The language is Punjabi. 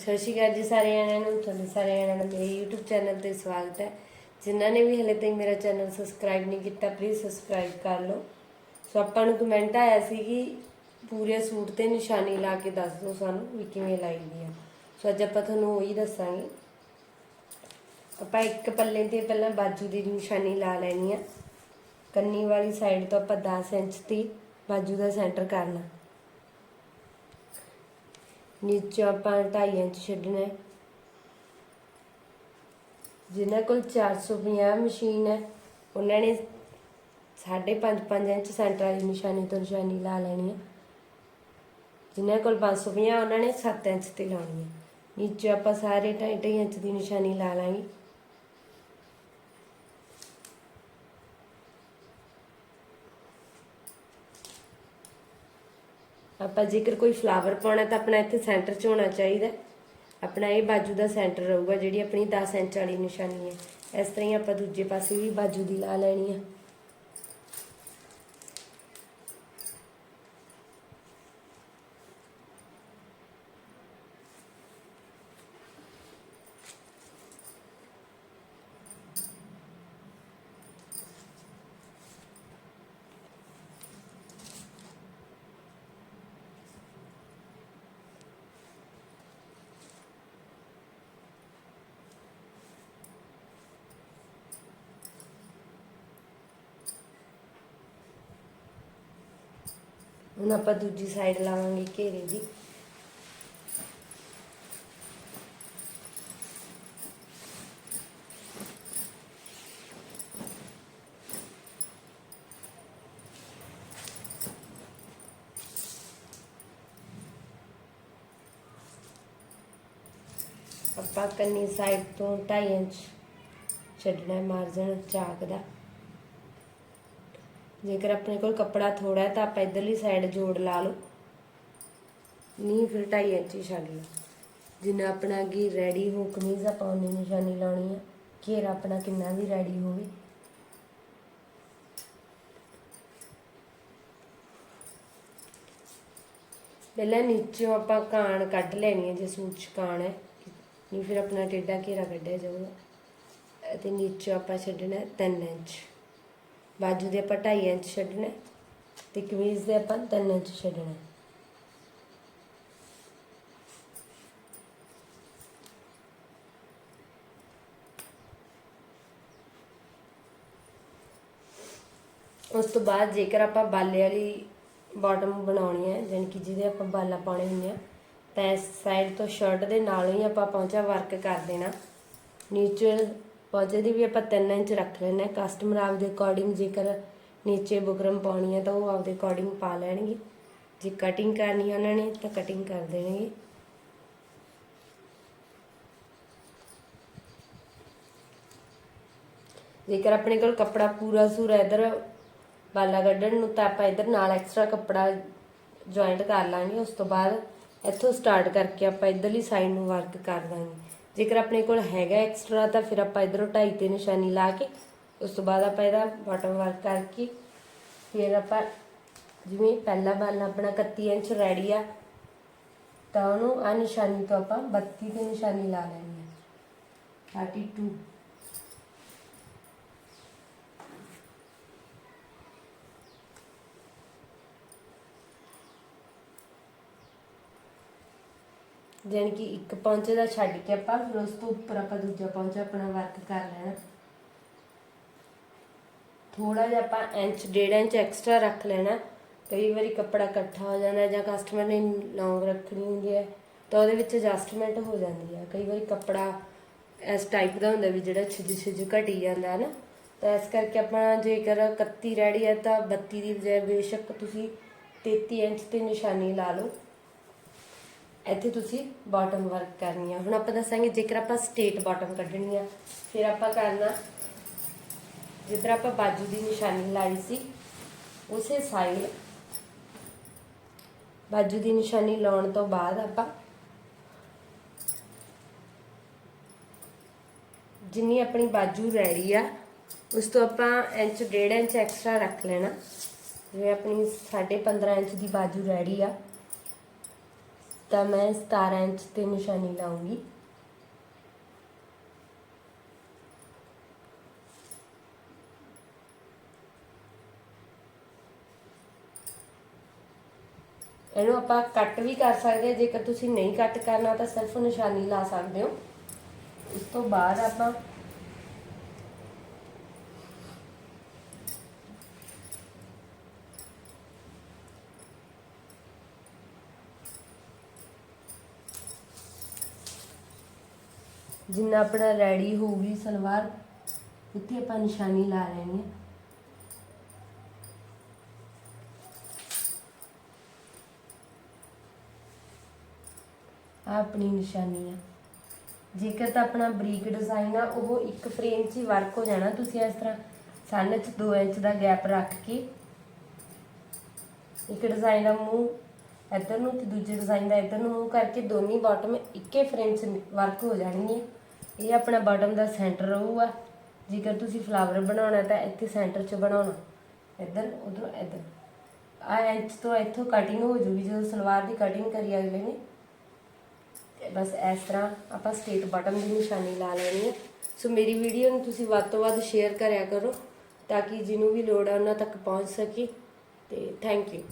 ਸਤਿ ਸ਼੍ਰੀ ਅਕਾਲ ਜੀ ਸਾਰੇ ਜਣਿਆਂ ਨੂੰ ਤੁਹਾਡੇ ਸਾਰੇ ਜਣਿਆਂ ਦਾ ਮੇਰੇ YouTube ਚੈਨਲ ਤੇ ਸਵਾਗਤ ਹੈ। ਜਿਨ੍ਹਾਂ ਨੇ ਵੀ ਹਲੇ ਤੱਕ ਮੇਰਾ ਚੈਨਲ ਸਬਸਕ੍ਰਾਈਬ ਨਹੀਂ ਕੀਤਾ ਪਲੀਜ਼ ਸਬਸਕ੍ਰਾਈਬ ਕਰ ਲਓ। ਸੋ ਆਪਾਂ ਨੂੰ ਕਮੈਂਟ ਆਇਆ ਸੀ ਕਿ ਪੂਰੇ ਸੂਟ ਤੇ ਨਿਸ਼ਾਨੀ ਲਾ ਕੇ ਦੱਸ ਦਿਓ ਸਾਨੂੰ ਵੀ ਕਿਵੇਂ ਲਾਈ ਦੀ ਆ। ਸੋ ਅੱਜ ਆਪਾਂ ਤੁਹਾਨੂੰ ਉਹੀ ਦੱਸਾਂਗੇ। ਆਪਾਂ ਇੱਕ ਪੱਲੇ ਤੇ ਪਹਿਲਾਂ ਬਾਜੂ ਦੀ ਨਿਸ਼ਾਨੀ ਲਾ ਲੈਣੀ ਆ। ਕੰਨੀ ਵਾਲੀ ਸਾਈਡ ਤੋਂ ਆਪਾਂ 10 ਇੰਚ ਦੀ ਬਾਜੂ ਦਾ ਸੈਂਟਰ ਕਰਨਾ। ਨੀਚੋਂ ਆਪਾਂ 2.5 ਇੰਚ ਛੱਡਣਾ ਜਿਨ੍ਹਾਂ ਕੋਲ 450 ਮਸ਼ੀਨ ਹੈ, ਉਹਨਾਂ ਨੇ 5.5 5 ਇੰਚ ਸੈਂਟਰ ਵਾਲੀ ਨਿਸ਼ਾਨੀ ਤੋਂ ਨਿਸ਼ਾਨੀ ਲਾ ਲੈਣੀ ਹੈ। ਜਿਨ੍ਹਾਂ ਕੋਲ 550 ਉਹਨਾਂ ਨੇ 7 ਇੰਚ ਤੇ ਲਾਉਣੀ ਹੈ। ਨੀਚੇ ਆਪਾਂ ਸਾਰੇ 2.5 ਇੰਚ ਦੀ ਨਿਸ਼ਾਨੀ ਲਾ ਲਾਂਗੇ। ਆਪਾਂ ਜੇਕਰ ਕੋਈ ਫਲਾਵਰ ਪਾਉਣਾ ਤਾਂ ਆਪਣਾ ਇੱਥੇ ਸੈਂਟਰ 'ਚ ਹੋਣਾ ਚਾਹੀਦਾ ਆਪਣਾ ਇਹ ਬਾਜੂ ਦਾ ਸੈਂਟਰ ਰਹੂਗਾ ਜਿਹੜੀ ਆਪਣੀ 10 ਇੰਚ ਵਾਲੀ ਨਿਸ਼ਾਨੀ ਹੈ। ਇਸ ਤਰ੍ਹਾਂ ਹੀ ਆਪਾਂ ਦੂਜੇ ਪਾਸੇ ਵੀ ਬਾਜੂ ਦੀ ਲਾ ਲੈਣੀ ਹੈ। ਹੁਣ ਆਪਾਂ ਦੂਜੀ ਸਾਈਡ ਲਾਵਾਂਗੇ ਘੇਰੇ ਦੀ। ਆਪਾਂ ਕੰਨੀ ਸਾਈਡ ਤੋਂ 2.5 ਇੰਚ ਛੱਡਣਾ ਮਾਰਜਨ ਚਾਕ ਦਾ। ਜੇਕਰ ਆਪਣੇ ਕੋਲ ਕੱਪੜਾ ਥੋੜਾ ਹੈ ਤਾਂ ਆਪਾਂ ਇਧਰਲੀ ਸਾਈਡ ਜੋੜ ਲਾ ਲਓ। ਨਹੀਂ ਫਿਰ 2.5 ਇੰਚ ਹੀ ਛੱਡ ਲਓ। ਜਿੰਨਾ ਆਪਣਾ ਕੀ ਰੈਡੀ ਹੋ ਕਮੀਜ਼, ਆਪਾਂ ਉਨੀ ਨਿਸ਼ਾਨੀ ਲਾਉਣੀ ਹੈ ਘੇਰਾ ਆਪਣਾ ਕਿੰਨਾ ਵੀ ਰੈਡੀ ਹੋਵੇ। ਪਹਿਲਾਂ ਨੀਚੋਂ ਆਪਾਂ ਕਾਣ ਕੱਢ ਲੈਣੀ ਹੈ ਜੇ ਸੂਟ 'ਚ ਹੈ। ਨਹੀਂ ਫਿਰ ਆਪਣਾ ਟੇਡਾ ਘੇਰਾ ਕੱਢਿਆ ਜਾਊਗਾ। ਅਤੇ ਨੀਚੋਂ ਆਪਾਂ ਛੱਡਣਾ 3 ਇੰਚ। ਬਾਜੂ ਦੇ ਆਪਾਂ 2.5 ਇੰਚ ਛੱਡਣਾ ਹੈ ਤੇ ਕਮੀਜ਼ ਦੇ ਆਪਾਂ 3 ਇੰਚ ਛੱਡਣਾ ਉਸ ਤੋਂ ਬਾਅਦ ਜੇਕਰ ਆਪਾਂ ਬਾਲੇ ਵਾਲੀ ਬਾਟਮ ਬਣਾਉਣੀ ਹੈ, ਜਾਣੀ ਕਿ ਜਿਹਦੇ ਆਪਾਂ ਬਾਲਾ ਪਾਉਣੇ ਹੁੰਦੇ ਆ ਤਾਂ ਇਸ ਸਾਈਡ ਤੋਂ ਸ਼ਰਟ ਦੇ ਨਾਲ ਹੀ ਆਪਾਂ ਪਹੁੰਚਾ ਵਰਕ ਕਰ ਦੇਣਾ। ਨੀਚੇ ਪਹੁੰਚੇ ਦੀ ਵੀ ਆਪਾਂ 3 ਇੰਚ ਰੱਖ ਲੈਣਾ ਕਸਟਮਰ ਆਪਦੇ ਅਕੋਰਡਿੰਗ ਜੇਕਰ ਨੀਚੇ ਬੁਕਰਮ ਪਾਉਣੀ ਹੈ ਤਾਂ ਉਹ ਆਪਦੇ ਅਕੋਰਡਿੰਗ ਪਾ ਲੈਣਗੇ। ਜੇ ਕਟਿੰਗ ਕਰਨੀ ਹੈ ਉਹਨਾਂ ਨੇ ਤਾਂ ਕਟਿੰਗ ਕਰ ਦੇਣਗੇ। ਜੇਕਰ ਆਪਣੇ ਕੋਲ ਕੱਪੜਾ ਪੂਰਾ ਸੂਰਾ ਇਧਰ ਬਾਲਾ ਕੱਢਣ ਨੂੰ ਤਾਂ ਆਪਾਂ ਇਧਰ ਨਾਲ ਐਕਸਟਰਾ ਕੱਪੜਾ ਜੁਆਇੰਟ ਕਰ ਲਾਂਗੇ। ਉਸ ਤੋਂ ਬਾਅਦ ਇੱਥੋਂ ਸਟਾਰਟ ਕਰਕੇ ਆਪਾਂ ਇਧਰਲੀ ਸਾਈਡ ਨੂੰ ਵਰਕ ਕਰ ਦਾਂਗੇ। ਜੇਕਰ ਆਪਣੇ ਕੋਲ ਹੈਗਾ ਐਕਸਟਰਾ ਤਾਂ ਫਿਰ ਆਪਾਂ ਇਧਰੋਂ ਢਾਈ ਤੇ ਨਿਸ਼ਾਨੀ ਲਾ ਕੇ ਉਸ ਤੋਂ ਬਾਅਦ ਆਪਾਂ ਇਹਦਾ ਬਾਟਮ ਵਰਕ ਕਰਕੇ ਫਿਰ ਆਪਾਂ ਜਿਵੇਂ ਪਹਿਲਾ ਬਾਲਾ ਆਪਣਾ 31 ਇੰਚ ਰੈਡੀ ਆ, ਤਾਂ ਉਹਨੂੰ ਆ ਨਿਸ਼ਾਨੀ ਤੋਂ ਆਪਾਂ 32 ਤੇ ਨਿਸ਼ਾਨੀ ਲਾ ਲੈਣੀ ਹੈ 32 ਜਾਣੀ ਕਿ ਇੱਕ ਪੌਂਚੇ ਦਾ ਛੱਡ ਕੇ ਆਪਾਂ ਫਿਰ ਉਸ ਤੋਂ ਉੱਪਰ ਆਪਾਂ ਦੂਜਾ ਪੌਂਚਾ ਆਪਣਾ ਵਰਕ ਕਰ ਲੈਣਾ। ਥੋੜਾ ਜਿਹਾ ਆਪਾਂ ਇੰਚ, ਡੇਢ ਇੰਚ ਐਕਸਟਰਾ ਰੱਖ ਲੈਣਾ। ਕਈ ਵਾਰੀ ਕੱਪੜਾ ਇਕੱਠਾ ਹੋ ਜਾਂਦਾ ਜਾਂ ਕਸਟਮਰ ਨੇ ਲੌਂਗ ਰੱਖਣੀ ਹੁੰਦੀ ਹੈ, ਤਾਂ ਉਹਦੇ ਵਿੱਚ ਐਡਜਸਟਮੈਂਟ ਹੋ ਜਾਂਦੀ ਹੈ। ਕਈ ਵਾਰੀ ਕੱਪੜਾ ਇਸ ਟਾਈਪ ਦਾ ਹੁੰਦਾ ਵੀ ਜਿਹੜਾ ਛਿਜ ਛਿਜ ਘਟੀ ਜਾਂਦਾ ਹੈ ਨਾ, ਤਾਂ ਇਸ ਕਰਕੇ ਆਪਾਂ ਜੇਕਰ 31 ਰੈਡੀ ਹੈ ਤਾਂ 32 ਦੀ ਬਜਾਏ ਬੇਸ਼ੱਕ ਤੁਸੀਂ 33 ਇੰਚ ਤੇ ਨਿਸ਼ਾਨੀ ਲਾ ਲਓ। ਇੱਥੇ ਤੁਸੀਂ ਬਾਟਮ ਵਰਕ ਕਰਨੀ ਆ। ਹੁਣ ਆਪਾਂ ਦੱਸਾਂਗੇ ਜੇਕਰ ਆਪਾਂ ਸਟੇਟ ਬਾਟਮ ਕੱਢਣੀ ਆ, ਫਿਰ ਆਪਾਂ ਕਰਨਾ, ਜਿੱਧਰ ਆਪਾਂ ਬਾਜੂ ਦੀ ਨਿਸ਼ਾਨੀ ਲਾਈ ਸੀ, ਉਸੇ ਸਾਈਡ ਬਾਜੂ ਦੀ ਨਿਸ਼ਾਨੀ ਲਾਉਣ ਤੋਂ ਬਾਅਦ ਆਪਾਂ ਜਿੰਨੀ ਆਪਣੀ ਬਾਜੂ ਰੈਡੀ ਆ, ਉਸ ਤੋਂ ਆਪਾਂ ਇੰਚ, ਡੇਢ ਇੰਚ ਐਕਸਟਰਾ ਰੱਖ ਲੈਣਾ। ਜਿਵੇਂ ਆਪਣੀ 15.5 ਇੰਚ ਦੀ ਬਾਜੂ ਰੈਡੀ ਆ। ਤਾਂ ਮੈਂ 17 ਇੰਚ ਤੇ ਨਿਸ਼ਾਨੀ ਲਾਉਂਗੀ। ਇਹਨੂੰ ਆਪਾਂ ਕੱਟ ਵੀ ਕਰ ਸਕਦੇ ਜੇਕਰ ਤੁਸੀਂ ਨਹੀਂ ਕੱਟ ਕਰਨਾ ਤਾਂ ਸਿਰਫ ਨਿਸ਼ਾਨੀ ਲਾ ਸਕਦੇ ਹੋ। ਉਸ ਤੋਂ ਬਾਅਦ ਆਪਾਂ ਜਿੰਨਾ ਆਪਣਾ ਰੈਡੀ ਹੋਊਗੀ ਸਲਵਾਰ, ਉੱਥੇ ਆਪਾਂ ਨਿਸ਼ਾਨੀ ਲਾ ਲੈਣੀ ਹੈ। ਆ ਆਪਣੀ ਨਿਸ਼ਾਨੀ ਆ ਜੇਕਰ ਤਾਂ ਆਪਣਾ ਬਰੀਕ ਡਿਜ਼ਾਈਨ ਆ, ਉਹ ਇੱਕ ਫਰੇਮ 'ਚ ਹੀ ਵਰਕ ਹੋ ਜਾਣਾ ਤੁਸੀਂ ਇਸ ਤਰ੍ਹਾਂ ਸੰਨ 'ਚ 2 ਇੰਚ ਦਾ ਗੈਪ ਰੱਖ ਕੇ। ਇੱਕ ਡਿਜ਼ਾਈਨ ਦਾ ਮੂੰਹ ਇੱਧਰ ਨੂੰ ਤੇ ਦੂਜੇ ਡਿਜ਼ਾਈਨ ਦਾ ਇੱਧਰ ਨੂੰ ਮੂੰਹ ਕਰਕੇ ਦੋਨੀ ਬਾਟਮ ਇੱਕੇ ਫਰੇਮ 'ਚ ਵਰਕ ਹੋ ਜਾਣਗੀਆਂ। ਇਹ ਆਪਣਾ ਬਾਟਮ ਦਾ ਸੈਂਟਰ ਰਹੂਗਾ। ਜੇਕਰ ਤੁਸੀਂ ਫਲਾਵਰ ਬਣਾਉਣਾ ਤਾਂ ਇੱਥੇ ਸੈਂਟਰ 'ਚ ਬਣਾਉਣਾ। ਇੱਧਰ, ਉਧਰ ਇੱਧਰ। ਆ ਇੰਚ ਤੋਂ ਇੱਥੋਂ ਕਟਿੰਗ ਹੋ ਜੂਗੀ, ਜਦੋਂ ਸਲਵਾਰ ਦੀ ਕਟਿੰਗ ਕਰੀ ਅਗਲੇ ਨੇ। ਤੇ ਬਸ ਇਸ ਤਰ੍ਹਾਂ ਆਪਾਂ ਸਟੇਟ ਬਟਨ ਦੀ ਨਿਸ਼ਾਨੀ ਲਾ ਲੈਣੀ ਹੈ। ਸੋ ਮੇਰੀ ਵੀਡੀਓ ਨੂੰ ਤੁਸੀਂ ਵੱਧ ਤੋਂ ਵੱਧ ਸ਼ੇਅਰ ਕਰਿਆ ਕਰੋ, ਤਾਂ ਕਿ ਜਿਹਨੂੰ ਵੀ ਲੋੜ ਹੈ ਉਹਨਾਂ ਤੱਕ ਪਹੁੰਚ ਸਕੇ। ਤੇ ਥੈਂਕ ਯੂ